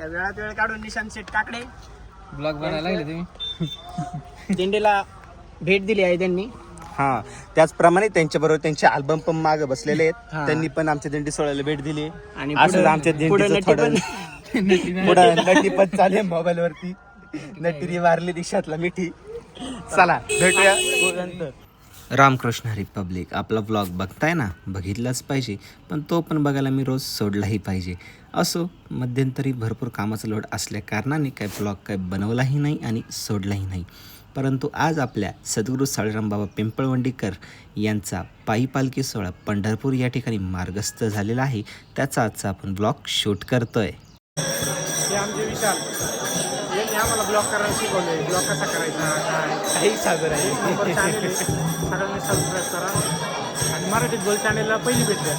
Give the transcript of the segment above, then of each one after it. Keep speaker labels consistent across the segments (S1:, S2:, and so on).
S1: या वेळात वेळ काढून निशांत शेट काकडे.
S2: ब्लॉग बनायला लागले तुम्ही.
S1: दिंडीला भेट दिली आहे त्यांनी.
S3: हा त्याचप्रमाणे त्यांच्याबरोबर त्यांचे अल्बम पण मागे बसलेले आहेत. त्यांनी पण आमच्या दिंडी सोहळ्याला भेट दिली.
S1: आणि
S3: असंच
S1: पुढं-
S3: आमच्या
S1: पुढं
S3: दिंडीचं
S1: नटी
S3: थोडं पुढं नटी पण चालेल मोबाईल वरती नटी वारली दिशातला मिठी. चला भेटूया
S4: रामकृष्ण हरी पब्लिक आपला व्लॉग बघताय ना बघितलाच पाहिजे. पण तो पण बघायला मी रोज सोडलाही पाहिजे. असो मध्यंतरी भरपूर कामाचा लोड असल्या कारणाने काय ब्लॉग काय बनवलाही नाही आणि सोडलाही नाही. परंतु आज आपल्या सद्गुरू साळीराम बाबा पिंपळवंडीकर यांचा पायी पालखी सोहळा पंढरपूर या ठिकाणी मार्गस्थ झालेला आहे. त्याचा आजचा आपण ब्लॉग शूट करतोय.
S1: हे आमचे विशाल यांनी आम्हाला ब्लॉक करायला शिकवले ब्लॉक कसा करायचा? काय?
S3: काही सागर आहे.
S1: नंबर channel आहे. सगळ्यांनी सबस्क्राईब करा. आणि मराठीत बोल चॅनेलला पहिली भेट द्या.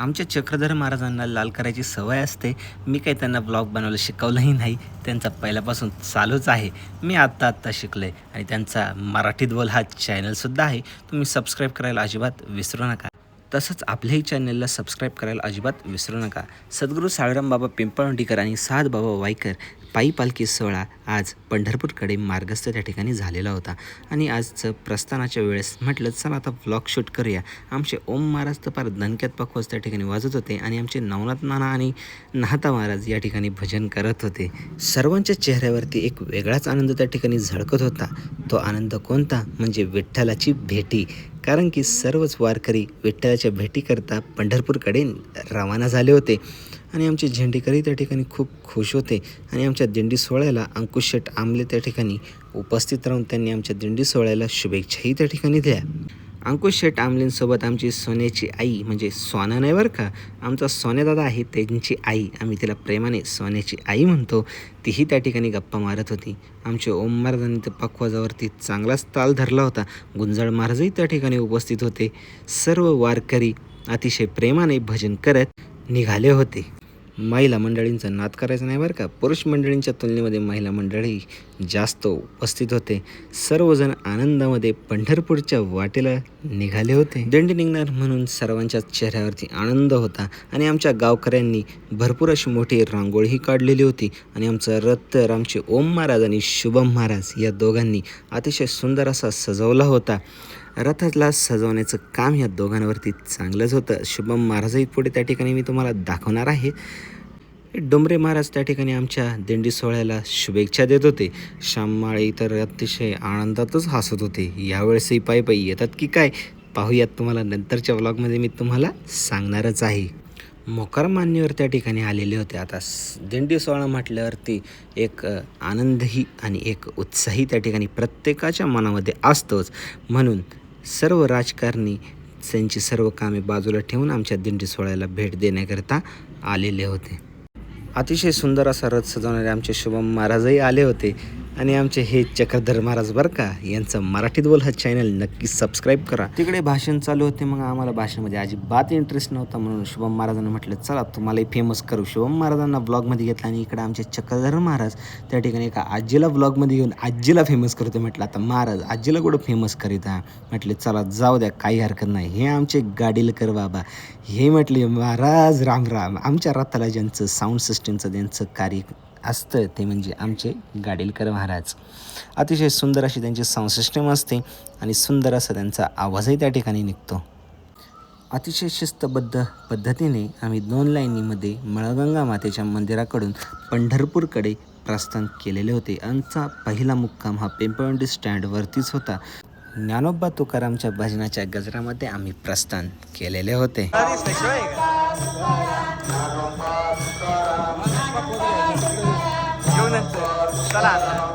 S4: आमच्या चक्रधर महाराजांना लाल करायची सवय असते. मी काही त्यांना ब्लॉग बनवायला शिकवलंही नाही. त्यांचा पहिल्यापासून चालूच आहे. मी आत्ता आत्ता शिकलो आहे आणि त्यांचा मराठीत बोल हा चॅनलसुद्धा आहे. तुम्ही सबस्क्राईब करायला अजिबात विसरू नका. तसंच आपल्याही चॅनलला सबस्क्राईब करायला अजिबात विसरू नका. सद्गुरू साळराम बाबा पिंपळवंडीकर आणि सात बाबा वाईकर पायी पालखी सोहळा आज पंढरपूरकडे मार्गस्थ त्या ठिकाणी झालेला होता. आणि आजचं प्रस्थानाच्या वेळेस म्हटलं चला आता व्लॉग शूट करूया. आमचे ओम महाराज तर फार दणक्यात पखवाज त्या ठिकाणी वाजत होते आणि आमचे नवनाथ नाना आणि नाहता महाराज या ठिकाणी भजन करत होते. सर्वांच्या चेहऱ्यावरती एक वेगळाच आनंद त्या ठिकाणी झळकत होता. तो आनंद कोणता? म्हणजे विठ्ठलाची भेटी. कारण की सर्वच वारकरी विठ्ठलाच्या भेटीकरता पंढरपूरकडे रवाना झाले होते. आणि आमचे झेंडेकरी त्या ठिकाणी खूप खुश होते. आणि आमच्या दिंडी सोहळ्याला अंकुश शेट आमले त्या ठिकाणी उपस्थित राहून त्यांनी आमच्या दिंडी सोहळ्याला शुभेच्छाही त्या ठिकाणी दिल्या. अंकुश शेट आमलेंसोबत आमची सोन्याची आई म्हणजे सोना नाही बरं का? आमचा सोन्यादादा आहे त्यांची आई. आम्ही तिला प्रेमाने सोन्याची आई म्हणतो. तीही त्या ठिकाणी गप्पा मारत होती. आमचे ओम महाराजांनी त्या पखवाजावरती चांगलाच ताल धरला होता. गुंजाळ महाराजही त्या ठिकाणी उपस्थित होते. सर्व वारकरी अतिशय प्रेमाने भजन करत निघाले होते. महिला मंडळींचा नाद करायचा नाही बरं का? पुरुष मंडळींच्या तुलनेमध्ये महिला मंडळी जास्त उपस्थित होते. सर्वजण आनंदामध्ये पंढरपूरच्या वाटेला निघाले होते. दिंडी निघणार म्हणून सर्वांच्या चेहऱ्यावरती आनंद होता आणि आमच्या गावकऱ्यांनी भरपूर अशी मोठी रांगोळीही काढलेली होती आणि आमचं रथ तर आमचे ओम महाराज आणि शुभम महाराज या दोघांनी अतिशय सुंदर असा सजवला होता. रथाला सजवण्याचं काम या दोघांवरती चांगलंच होतं. शुभम महाराजही पुढे त्या ठिकाणी मी तुम्हाला दाखवणार आहे. डोंबरे महाराज त्या ठिकाणी आमच्या दिंडी सोहळ्याला शुभेच्छा देत होते. श्याममाळे तर अतिशय आनंदातच हसत होते. यावेळेसही पायी पायी येतात की काय? पाहूयात तुम्हाला नंतरच्या व्लॉगमध्ये मी तुम्हाला सांगणारच आहे. मोकारमान्यवर त्या ठिकाणी आलेले होते. आता दिंडी सोहळा म्हटल्यावरती एक आनंदही आणि एक उत्साही त्या ठिकाणी प्रत्येकाच्या मनामध्ये असतोच. म्हणून सर्व राजकारणी त्यांची सर्व कामे बाजूला ठेवून आमच्या दिंडी सोहळ्याला भेट देण्याकरिता आलेले होते. अतिशय सुंदर असा रथ सजवणारे आमचे शुभम महाराजही आले होते. आणि आमचे हे चक्रधर महाराज बरं का यांचं मराठीत बोल हा चॅनल नक्की सबस्क्राईब करा. तिकडे भाषण चालू होते मग आम्हाला भाषणामध्ये अजिबात इंटरेस्ट नव्हता म्हणून शुभम महाराजांना म्हटलं चला तुम्हालाही फेमस करू. शुभम महाराजांना ब्लॉगमध्ये घेतलं आणि इकडे आमचे चक्रधर महाराज त्या ठिकाणी एका आजीला ब्लॉगमध्ये घेऊन आजीला फेमस करतो म्हटलं आता महाराज आजीला कुठं फेमस करीत हा? म्हटले चला जाऊ द्या काही हरकत नाही. हे आमचे गाडीलकर बाबा. हे म्हटले महाराज राम राम. आमच्या रथाला ज्यांचं साऊंड सिस्टीमचं त्यांचं कार्य असतं ते म्हणजे आमचे गाडीलकर महाराज. अतिशय सुंदर अशी त्यांची साऊंड सिस्टम असते आणि सुंदर असा त्यांचा आवाजही त्या ठिकाणी निघतो. अतिशय शिस्तबद्ध पद्धतीने आम्ही दोन लाईनीमध्ये मळगंगा मातेच्या मंदिराकडून पंढरपूरकडे प्रस्थान केलेले होते. आमचा पहिला मुक्काम हा पिंपळवंडी स्टँडवरतीच होता. ज्ञानोबा तुकारामच्या भजनाच्या गजरामध्ये आम्ही प्रस्थान केलेले होते.
S1: घेऊनच चला आता.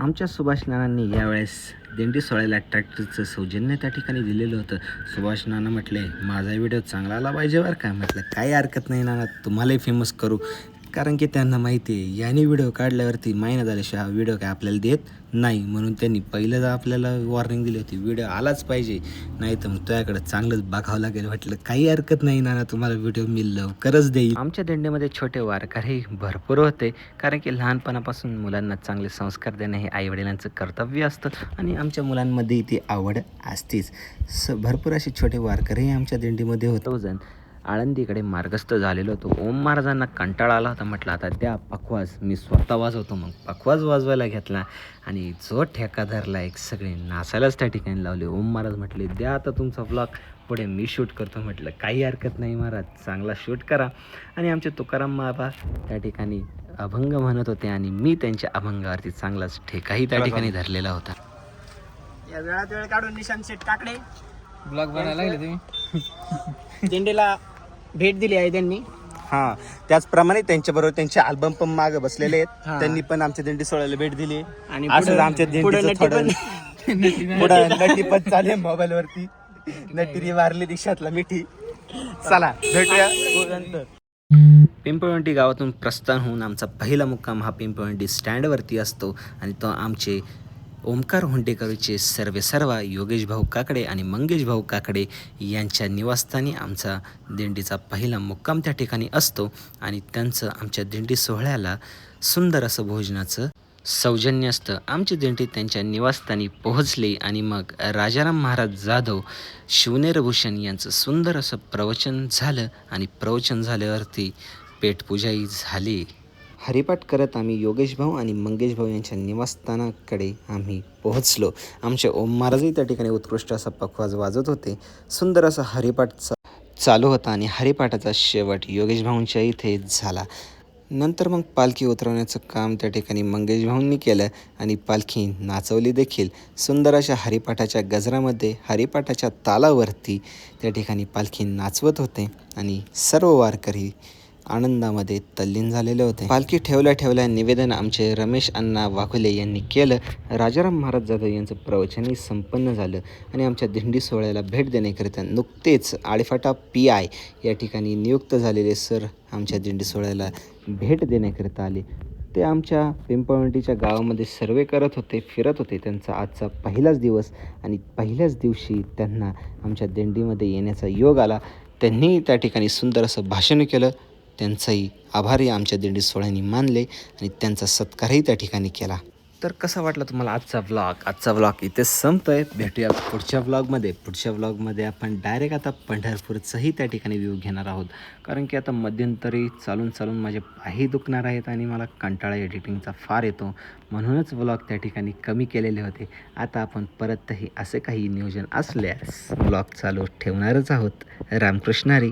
S4: आमच्या सुभाष नानांनी यावेळेस दिंडी सोहळ्याला ट्रॅक्टरचं सौजन्य त्या ठिकाणी दिलेलं होतं. सुभाष नाना म्हटले माझा व्हिडिओ चांगला आला पाहिजे बरं का? म्हटलं काही हरकत नाही नाना तुम्हालाही फेमस करू. कारण की त्यांना माहिती आहे याने व्हिडिओ काढल्यावरती महिना झाल्याशिवाय हा व्हिडिओ काय आपल्याला देत नाही म्हणून त्यांनी पहिलं आपल्याला वॉर्निंग दिली होती. व्हिडिओ आलाच पाहिजे. नाही तर मग तुझ्याकडे चांगलंच बघावं लागेल म्हटलं काही हरकत नाही नाना तुम्हाला व्हिडिओ मी लवकरच देईल आमच्या दिंडीमध्ये छोटे वारकरी भरपूर होते. कारण की लहानपणापासून मुलांना चांगले संस्कार देणं हे आईवडिलांचं कर्तव्य असतं आणि आमच्या मुलांमध्ये ती आवड असतीच. स भरपूर असे छोटे वारकरी आमच्या दिंडीमध्ये होतो. जण आळंदीकडे मार्गस्थ झालेलो होतो. ओम महाराजांना कंटाळा आला होता. म्हटलं आता द्या पखवाज. मी स्वतः वाजवतो. मग पखवाज वाजवायला घेतला आणि जो ठेका धरला एक सगळे नाचायलाच त्या ठिकाणी लावले. ओम महाराज म्हटले द्या आता तुमचा ब्लॉग पुढे मी शूट करतो. म्हटलं काही हरकत नाही महाराज. चांगला शूट करा. आणि आमचे तुकाराम बाबा त्या ठिकाणी अभंग म्हणत होते आणि मी त्यांच्या अभंगावरती चांगलाच ठेकाही त्या ठिकाणी धरलेला होता.
S3: या वेळात वेळ काढून निशांत शेट काकडे.
S2: ब्लॉग बनायला लागले तुम्ही.
S3: दिंडीला भेट दिली आहे त्यांनी. हा त्याचप्रमाणे त्यांच्याबरोबर त्यांचे अल्बम पण मागे बसलेले आहेत. त्यांनी पण आमच्या दिंडी सोहळ्याला भेट दिली. आणि असंच आमच्या दिंडीचं थोडं पुढं नटी पण चालू मोबाईल वरती नटी वारली दिशातला मिठी. चला भेटूया.
S4: पिंपळवंटी गावातून प्रस्थान होऊन आमचा पहिला मुक्काम हा पिंपळवंटी स्टँडवरती असतो आणि तो आमचे ओमकार हुंडेकरचे सर्वे सर्वा योगेश भाऊ काकडे आणि मंगेश भाऊ काकडे यांच्या निवासस्थानी आमचा दिंडीचा पहिला मुक्काम त्या ठिकाणी असतो आणि त्यांचं आमच्या दिंडी सोहळ्याला सुंदर असं भोजनाचं सौजन्य असतं. आमची दिंडी त्यांच्या निवासस्थानी पोहोचली आणि मग राजाराम महाराज जाधव शिवनेरभूषण यांचं सुंदर असं प्रवचन झालं आणि प्रवचन झाल्यावरती पेटपूजाही झाली. हरिपाठ करत आम्ही योगेश भाऊ आणि मंगेश भाऊ यांच्या निवासस्थानाकडे आम्ही पोहोचलो. आमचे ओम महाराजही त्या ठिकाणी उत्कृष्ट असा पखवाज वाजत होते. सुंदर असा हरिपाठचा चालू होता आणि हरिपाठाचा शेवट योगेश भाऊंच्या इथे झाला. नंतर मग पालखी उतरवण्याचं काम त्या ठिकाणी मंगेश भाऊंनी केलं आणि पालखी नाचवली देखील. सुंदर अशा हरिपाठाच्या गजरामध्ये हरिपाठाच्या तालावरती त्या ठिकाणी पालखी नाचवत होते आणि सर्व वारकरी आनंदामध्ये तल्लीन झालेले होते. पालखी ठेवल्या ठेवल्या निवेदन आमचे रमेश अण्णा वाघुले यांनी केलं. राजाराम महाराज जाधव यांचं प्रवचनही संपन्न झालं आणि आमच्या दिंडी सोहळ्याला भेट देण्याकरिता नुकतेच आळेफाटा पी आय या ठिकाणी नियुक्त झालेले सर आमच्या दिंडी सोहळ्याला भेट देण्याकरिता आले. ते आमच्या पिंपळवंटीच्या गावामध्ये सर्वे करत होते फिरत होते. त्यांचा आजचा पहिलाच दिवस आणि पहिल्याच दिवशी त्यांना आमच्या दिंडीमध्ये येण्याचा योग आला. त्यांनी त्या ठिकाणी सुंदर असं भाषण केलं. त्यांचाही आभारही आमच्या दिंडी सोहळ्यांनी मानले आणि त्यांचा सत्कारही त्या ठिकाणी केला. तर कसा वाटला तुम्हाला आजचा व्लॉग आजचा व्लॉग इथे संपतोय. भेटूया पुढच्या व्लॉगमध्ये पुढच्या व्लॉगमध्ये आपण डायरेक्ट आता पंढरपूरचंही त्या ठिकाणी व्ह्यू घेणार आहोत. कारण की आता मध्यंतरी चालून चालून माझे पायही दुखणार आहेत आणि मला कंटाळा एडिटिंगचा फार येतो. म्हणूनच व्लॉग त्या ठिकाणी कमी केलेले होते. आता आपण परतही असे काही नियोजन असल्यास व्लॉग चालू ठेवणारच आहोत. रामकृष्णारी